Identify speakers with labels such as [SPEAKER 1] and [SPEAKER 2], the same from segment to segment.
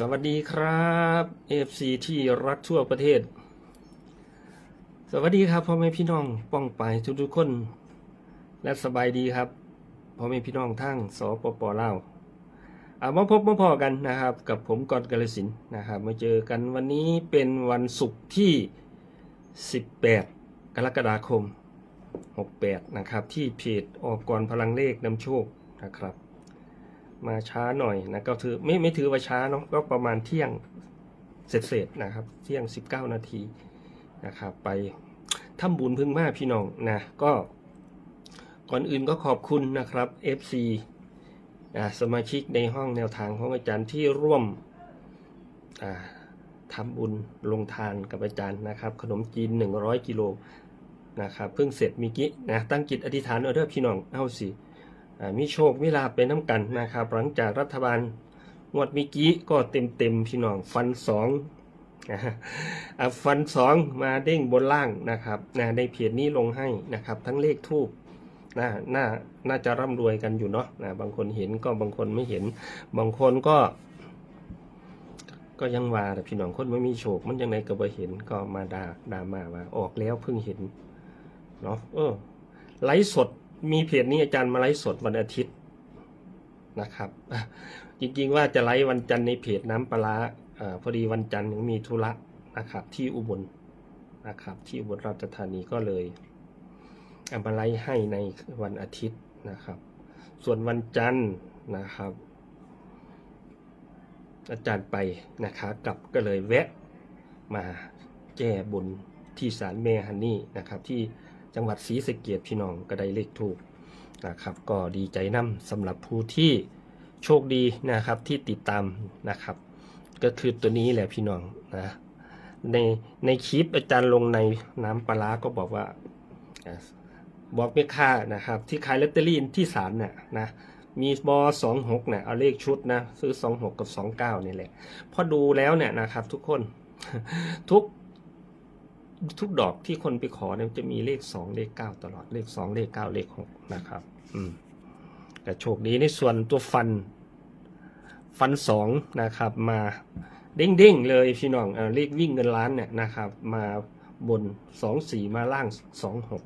[SPEAKER 1] สวัสดีครับ FC ที่รักทั่วประเทศ สวัสดีครับพ่อแม่พี่น้องป้องไปทุกทุกๆคน และสบายดีครับพ่อแม่พี่น้องทั้งสปปลาวเอามาพบมาพอกันนะครับ กับผมกอดกาลสินนะครับ มาเจอกันวันนี้เป็นวันศุกร์ที่ 18 กรกฎาคม 68 นะครับ ที่เพจออกกรพลังเลขนำโชคนะครับ มาช้าหน่อยนะก็ถือไม่ไม่ถือว่าช้าเนาะก็ประมาณเที่ยงเสร็จๆนะครับ เที่ยง 19 นาทีนะครับ ไปทำบุญพึ่งมาพี่น้องนะก็ก่อนอื่นก็ขอบคุณนะครับ FC อ่าสมาชิกในห้องแนวทางของอาจารย์ที่ร่วมอ่าทำบุญลงทานกับอาจารย์นะครับ ขนมจีน 100 กิโลนะครับเพิ่งเสร็จมีกี้นะตั้งจิตอธิษฐานเอาเด้อพี่น้องเอาสิอ่ มีโชคมีลาภเป็นน้ำกันนะครับ หลังจากรัฐบาลงวดมิกี้ก็เต็มเต็มๆพี่น้องฟันสองฟันสองมาเด้งบนล่างนะครับนะในเพจนี้ลงให้นะครับ ทั้งเลขทูบนะน่าน่าจะร่ำรวยกันอยู่เนาะนะบางคนเห็นก็บางคนไม่เห็น บางคนก็ ก็ยังว่าแต่พี่น้องคนไม่มีโชค มันยังไงก็บ่เห็นก็มาด่าด่ามาว่าออกแล้วเพิ่งเห็นเนาะเออไลฟ์สด มีเพจนี้อาจารย์มาไลฟ์สดวันอาทิตย์นะครับ จริงๆว่าจะไลฟ์วันจันทร์ในเพจน้ำปลาร้าอ่าพอดีวันจันทร์ยังมีธุระนะครับ ที่อุบลนะครับ ที่อุบลราชธานีก็เลยเอามาไลฟ์ให้ในวันอาทิตย์นะครับ ส่วนวันจันทร์นะครับ อาจารย์ไปนะครับกลับก็เลยแวะมาแก้บนที่ศาลแม่ฮันนี่นะครับ ที่ จังหวัดศรีสะเกียดพี่น้องก็ได้เลขถูกนะครับ ก็ดีใจนํสำหรับผู้ที่โชคดีนะครับที่ติดตามนะครับ ก็คือตัวนี้แหละพี่น้องนะในในคลิปอาจารย์ลงในน้ำปลาก็บอกว่าบอกไม่ค่านะครับ ที่ขายลอตเตอรี่ที่ศาลเนี่ยนะมีบอสองหกเนี่ยเอาเลขชุดนะซื้อสองหกกับสองเก้านี่แหละพอดูแล้วเนี่ยนะครับ ทุกคนทุก ทุกดอกที่คนไปขอเนี่ยจะมีเลขสองเลขเก้าตลอดเลขสองเลขเก้าเลขหกนะครับ อืม แต่โชคดีในส่วนตัวฟัน ฟันสองนะครับ มาเด้งเด้งๆเลยพี่น้องเออเลขวิ่งเงินล้านเนี่ยนะครับ มาบนสองสี่มาล่างสองหก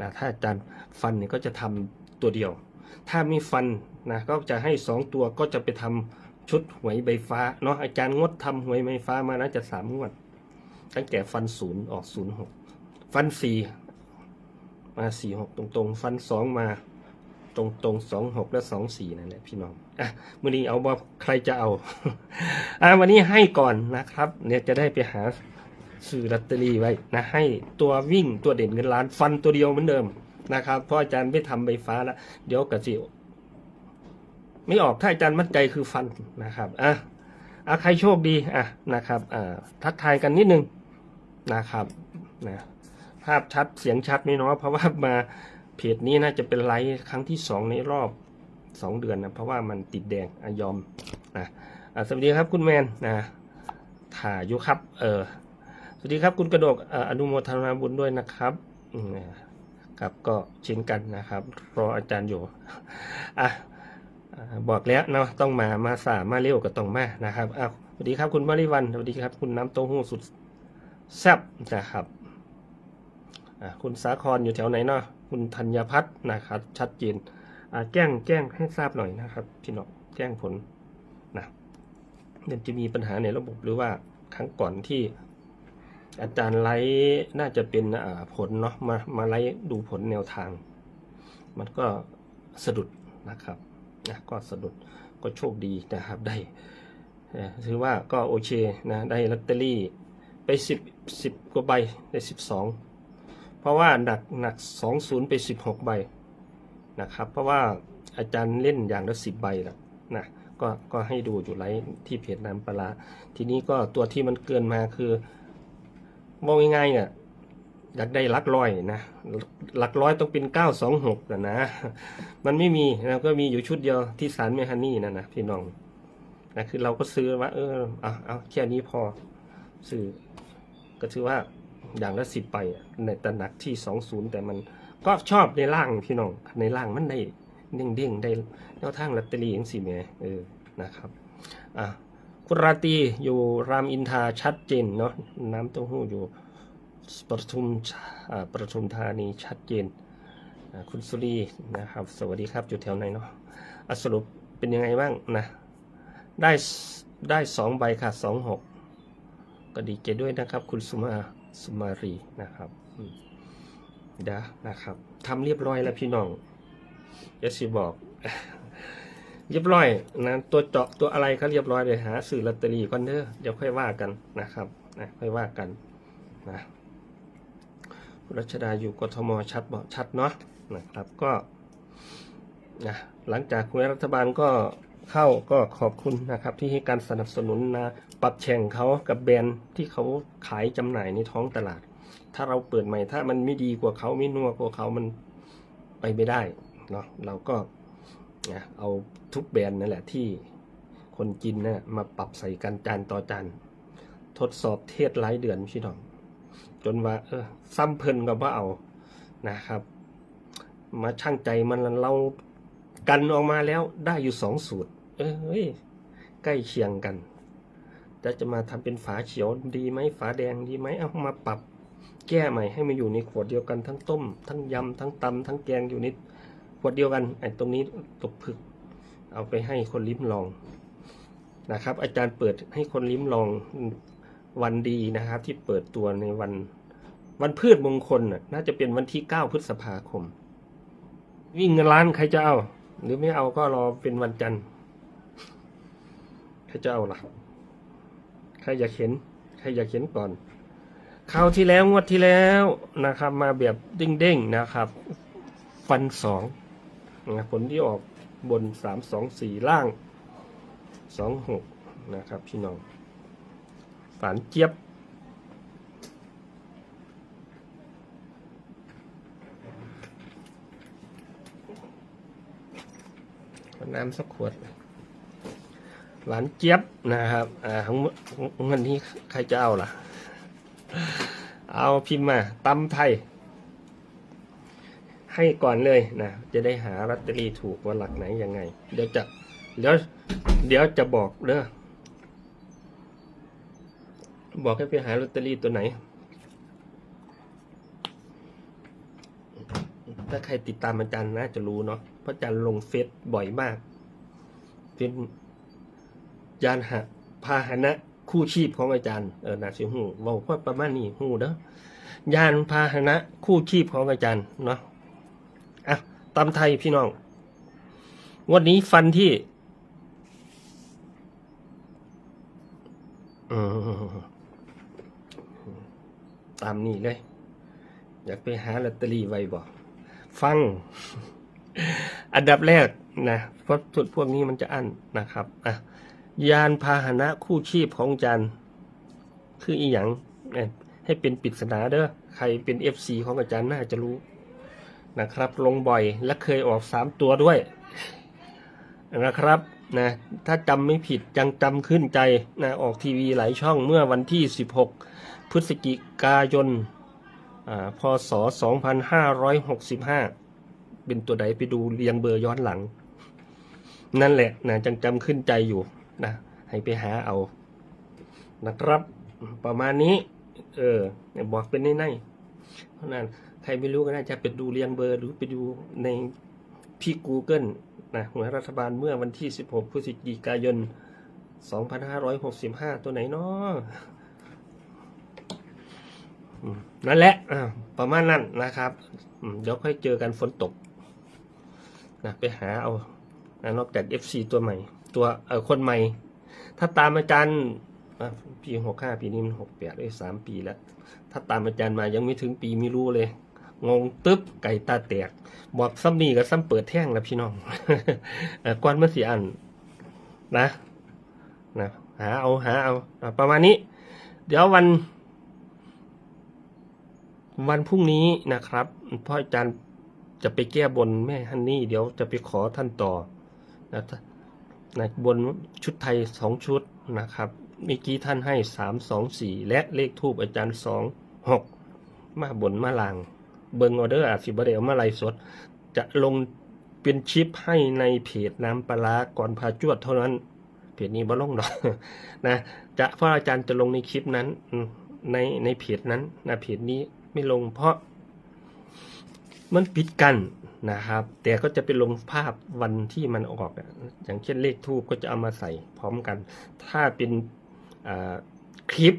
[SPEAKER 1] นะถ้าอาจารย์ฟันเนี่ยก็จะทำตัวเดียว ถ้ามีฟันนะก็จะให้สองตัวก็จะไปทำชุดหวยใบฟ้าเนาะอาจารย์งดทำหวยใบฟ้ามานะจะสามงวด ตั้งแต่ฟันศูนย์ออกศูนย์หกฟันสี่มาสี่หกตรงๆ ฟันสองมาตรงตรงสองหกและสองสี่นั่นแหละพี่น้อง อะมือนี้เอาว่าใครจะเอา อะวันนี้ให้ก่อนนะครับ เนี่ยจะได้ไปหาซื้อลอตเตอรี่ไว้นะให้ตัววิ่งตัวเด่นเงินล้านฟันตัวเดียวเหมือนเดิมนะครับเพราะอาจารย์ไม่ทำใบฟ้าแล้วเดี๋ยวกระสิไม่ออกถ้าอาจารย์มั่นใจคือฟันนะครับอะอาใครโชคดีอะนะครับอ่าทักทายกันนิดนึง นะครับนะภาพชัดเสียงชัดไม่น้อยเพราะว่ามาเพจนี้น่าจะเป็นไลฟ์ครั้งที่สองในรอบสองเดือนนะเพราะว่ามันติดแดงอยอมนะสวัสดีครับคุณแมนนะถ่ายอยู่ครับเออสวัสดีครับคุณกระดกอาอนุโมทนาบุญด้วยนะครับครับก็เช่นกันนะครับรออาจารย์อยู่อะบอกแล้วเนาะต้องมามาสามาเร็วก็ต้องมานะครับอ้าวสวัสดีครับคุณมาริวันสวัสดีครับคุณน้ำเต้หู้สุด แซบนะครับคุณสาครอยู่แถวไหนเนาะคุณธัญพัฒน์นะครับ ชัดเจนแจ้งแจ้งให้ทราบหน่อยนะครับพี่น้องแจ้งผลนะมันจะมีปัญหาในระบบหรือว่าครั้งก่อนที่อาจารย์ไลฟ์น่าจะเป็นผลเนาะมามาไลฟ์ดูผลแนวทาง มันก็สะดุดนะครับนะก็สะดุดก็โชคดีนะครับได้ถือว่าก็โอเคนะได้ลอตเตอรี่ ไปสิบสิบกว่าใบได้สิบสองเพราะว่าหนักหนักสองศูนย์ไปสิบหกใบนะครับ เพราะว่าอาจารย์เล่นอย่างละสิบใบแล้วนะก็ก็ให้ดูอยู่ไลฟ์ที่เพจน้ำปลาทีนี้ก็ตัวที่มันเกินมาคือมองง่ายๆเนี่ยอยากได้หลักร้อยนะหลักร้อยต้องเป็นเก้าสองหกนะนะ มันไม่มีเราก็มีอยู่ชุดเดียวที่สารเมฮันนี่นั่นนะพี่น้องนะคือเราก็ซื้อว่า เออเอาเอาแค่นี้พอ ซื้อก็ถือว่าอย่างละสิบไปในตระหนักที่สองศูนย์แต่มันก็ชอบในล่างพี่น้องในล่างมันได้เด้งเด้งได้แนวทางลอตเตอรี่อย่างสี่แม่เออนะครับอะคุณราตีอยู่รามอินทาชัดเจนเนาะน้ำเต้าหู้อยู่ปทุมอ่าปทุมธานีชัดเจน คุณสุรีนะครับ สวัสดีครับอยู่แถวไหนเนาะะสรุปเป็นยังไงบ้างนะ ได้ได้สองใบค่ะสองหก ก็ดีใจด้วยนะครับ คุณสุมาสุมารีนะครับอืมเดี๋ยวนะครับทำเรียบร้อยแล้วพี่น้องยวสิบอกเรียบร้อยนะตัวเจาะตัวอะไรก็เรียบร้อยเลยหาสื่อลอตเตอรี่ก่อนเด้อเดี๋ยวค่อยว่ากันนะครับนะค่อยว่ากันนะคุณรัชดาอยู่กทมชัดบอกชัดเนาะนะครับก็นะหลังจากคุณรัฐบาลก็ เข้าก็ขอบคุณนะครับ ที่ให้การสนับสนุนนะปรับแข่งเขากับแบรนด์ที่เขาขายจำหน่ายในท้องตลาด ถ้าเราเปิดใหม่ถ้ามันไม่ดีกว่าเขาไม่นัวกว่าเขามันไปไม่ได้เนาะเราก็นะเอาทุกแบรนด์นั่นแหละที่คนกินนะมาปรับใส่กันจานต่อจานทดสอบเทศหลายเดือนพี่น้อง จนว่า เออซ้ำเพลินก็บ่เอานะครับ มาช่างใจมันเรา กันออกมาแล้วได้อยู่สองสูตร เออเฮ้ยใกล้เคียงกันแต่จะมาทำเป็นฝาเขียวดีไหมฝาแดงดีไหมเอามาปรับแก้ใหม่ให้มันอยู่ในขวดเดียวกันทั้งต้ม ทั้งยำทั้งตำทั้งแกงอยู่ในขวดเดียวกันไอ้ตรงนี้ตกผึก เอาไปให้คนลิ้มลองนะครับ อาจารย์เปิดให้คนลิ้มลองวันดีนะครับ ที่เปิดตัวในวันวันพืชมงคลน่ะน่าจะเป็นวันที่เก้าพฤษภาคม วิ่งเงินล้านใครจะเอา หรือไม่เอาก็รอเป็นวันจันทร์ใครจะเอาล่ะ ใครอยากเห็น ใครอยากเห็นก่อนคราวที่แล้วงวดที่แล้วนะครับ มาแบบเด้งๆนะครับ ฟันสองนะผลที่ออกบนสามสองสี่ล่างสองหกนะครับพี่น้อง ฝานเจี๊ยบ น้ำสักขวด หวานเจี๊ยบนะครับ อ่าของเงินนี้ใครจะเอาล่ะ เอาพิมพ์มาตำไทย ให้ก่อนเลยนะ จะได้หาลอตเตอรี่ถูกว่าหลักไหนยังไง เดี๋ยวจะเดี๋ยวเดี๋ยวจะบอกเด้อบอกให้ไปหาลอตเตอรี่ตัวไหน ถ้าใครติดตามอาจารย์น่าจะรู้เนาะ พระอาจารย์ลงเฟซบ่อยมาก เป็นยานหะพาหนะ คู่ชีพของอาจารย์เออนาสิหูเว่าว่าประมาณนี้หูเด้อยานพาหนะ คู่ชีพของอาจารย์เนาะอะตามไทยพี่น้อง วันนี้ฟันที่อืมตามนี้เลย อยากไปหาลอตเตอรี่ไว้บ่ ฟัง อันดับแรกนะเพราะสุดพวกนี้มันจะอั้นนะครับอะยานพาหนะคู่ชีพของจารย์คืออีหยังนะให้เป็นปริศนาเด้อใครเป็นเอฟซีของอาจารย์น่าจะรู้นะครับ ลงบ่อยและเคยออกสามตัวด้วยนะครับนะถ้าจำไม่ผิดยังจำขึ้นใจนะออกทีวีหลายช่องเมื่อวันที่ 16 พฤศจิกายนอ่าพศ 2565 เป็นตัวใดไปดูเรียงเบอร์ย้อนหลัง นั่นแหละนะจังจำขึ้นใจอยู่นะให้ไปหาเอา นะครับ ประมาณนี้ เออบอกเป็นในๆเพราะนั้นใครไม่รู้ก็น่าจะไปดูเรียงเบอร์หรือไปดูในพี่ Google นะหวยรัฐบาลเมื่อวันที่ 16 พฤศจิกายน 2565 ตัวไหนเนาะนั่นแหละ ประมาณนั้นนะครับ เดี๋ยวค่อยเจอกันฝนตก นะไปหาเอานะนอกจาก FC ตัวใหม่ ตัวเออคนใหม่ ถ้าตามอาจารย์อะปี65ปีนี้มัน68ได้สามปีแล้ว ถ้าตามอาจารย์มายังไม่ถึงปีไม่รู้เลย งงตึ๊บไก่ตาแตก บอกซ้ำนี่กับซ้ำเปิดแท่งแล้วพี่น้องเอ่อก้อนมาสีอันนะนะหาเอาหาเอาประมาณนี้ เดี๋ยววัน วันพรุ่งนี้นะครับพ่ออาจารย์ จะไปแก้บนแม่ฮันนี่ เดี๋ยวจะไปขอท่านต่อนะนะบนชุดไทยสองชุดนะครับเมื่อกี้ท่านให้สามสองสี่และเลขทูบอาจารย์สองหกมาบนมาลาง เบิงออเดอร์อาสิบเดียมาลฟ์สด จะลงเป็นชิปให้ในเพจน้ำปลาร้าก่อนพาจวดเท่านั้นเพจนี้บ่ลงดอกนะจะพระอาจารย์จะลงในคลิปนั้นในในเพจนั้นนะเพจนี้ไม่ลงเพราะ มันปิดกันนะครับ แต่ก็จะไปลงภาพวันที่มันออก อย่างเช่นเลขทูบก็จะเอามาใส่พร้อมกัน ถ้าเป็นคลิป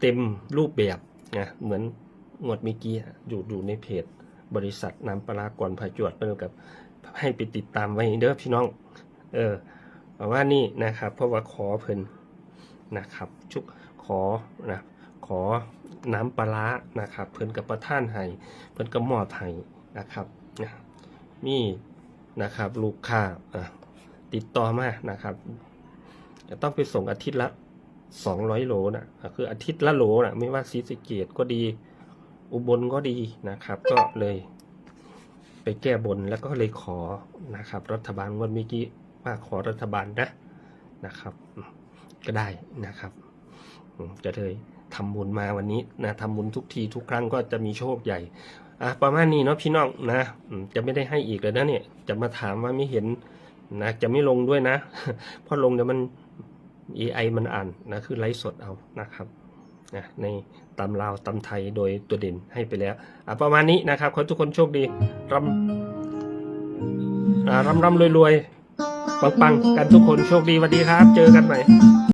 [SPEAKER 1] เต็มรูปแบบนะเหมือนงวดเมื่อกี้อยู่อยู่ในเพจ บริษัทน้ำปลาร้าก่อนพาจวดเพื่อกับ ให้ไปติดตามไว้เด้อพี่น้อง เออว่านี่นะครับ เพราะว่าขอเพิ่นนะครับ ชุกขอนะขอน้ำปลานะครับ เพิ่นกับประท่านให้เพิ่นก็มอบให้ นะครับนะมีนะครับลูกค้าติดต่อมานะครับจะต้องไปส่งอาทิตย์ละสองร้อยโลนะคืออาทิตย์ละโลนะไม่ว่าศรีสเกดก็ดี อุบลก็ดีนะครับ ก็เลยไปแก้บนแล้วก็เลยขอนะครับ รัฐบาลวันเมื่อกี้ว่าขอรัฐบาลนะนะครับ ก็ได้นะครับจะเลยทำบุญมาวันนี้นะทำบุญทุกทีทุกครั้งก็จะมีโชคใหญ่ อะประมาณนี้เนาะพี่น้องนะจะไม่ได้ให้อีกเลยนะเนี่ย จะมาถามว่าไม่เห็นนะจะไม่ลงด้วยนะเพราะลงเดี๋ยวมัน AI มันอ่านนะคือไลฟ์สดเอานะครับนะในตำลาวตำไทยโดยตัวเด่นให้ไปแล้วอะประมาณนี้นะครับขอทุกคนโชคดีรำอ่ารำรำรวยรวยปังปังกันทุกคนโชคดีสวัสดีครับ เจอกันใหม่